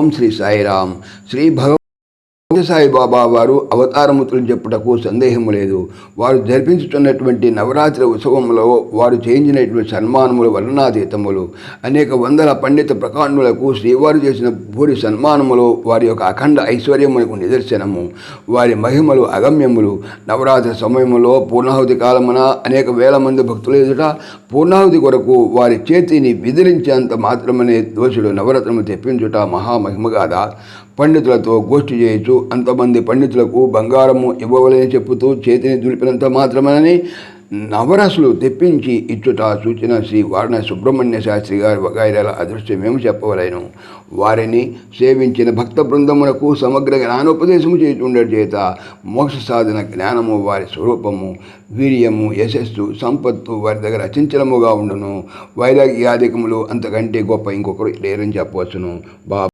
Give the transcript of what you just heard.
ఓం శ్రీ సాయిరామ్ శ్రీ భగవ సాయిబాబా వారు అవతారముతులు చెప్పుటకు సందేహము లేదు. వారు జరిపించుతున్నటువంటి నవరాత్రి ఉత్సవంలో వారు చేయించినటువంటి సన్మానములు వర్ణనాతీతములు అనేక వందల పండిత ప్రకాండులకు శ్రీవారు చేసిన పూరి సన్మానములు వారి యొక్క అఖండ ఐశ్వర్యములకు నిదర్శనము. వారి మహిమలు అగమ్యములు. నవరాత్రి సమయములో పూర్ణాహుతి కాలమున అనేక వేల మంది భక్తులు ఎదుట పూర్ణాహుతి కొరకు వారి చేతిని విదిలించేంత మాత్రమనే దోషుడు నవరత్నము తెప్పించుట మహామహిమగాదా పండితులతో గోష్ఠి చేయొచ్చు అంతమంది పండితులకు బంగారము ఇవ్వవలని చెప్పుతూ చేతిని దులిపినంత మాత్రమేనని నవరసులు తెప్పించి ఇచ్చుట సూచన శ్రీ వారణ సుబ్రహ్మణ్య శాస్త్రి గారి వగైరాల అదృశ్యమేమి చెప్పవలేను. వారిని సేవించిన భక్త బృందమునకు సమగ్ర జ్ఞానోపదేశము చేయుచుండట చేత మోక్ష సాధన జ్ఞానము వారి స్వరూపము వీర్యము యశస్సు సంపత్తు వారి దగ్గర అచంచలముగా ఉండును. వైరాగ్యాధికములు అంతకంటే గొప్ప ఇంకొకరు లేరని చెప్పవచ్చును. బా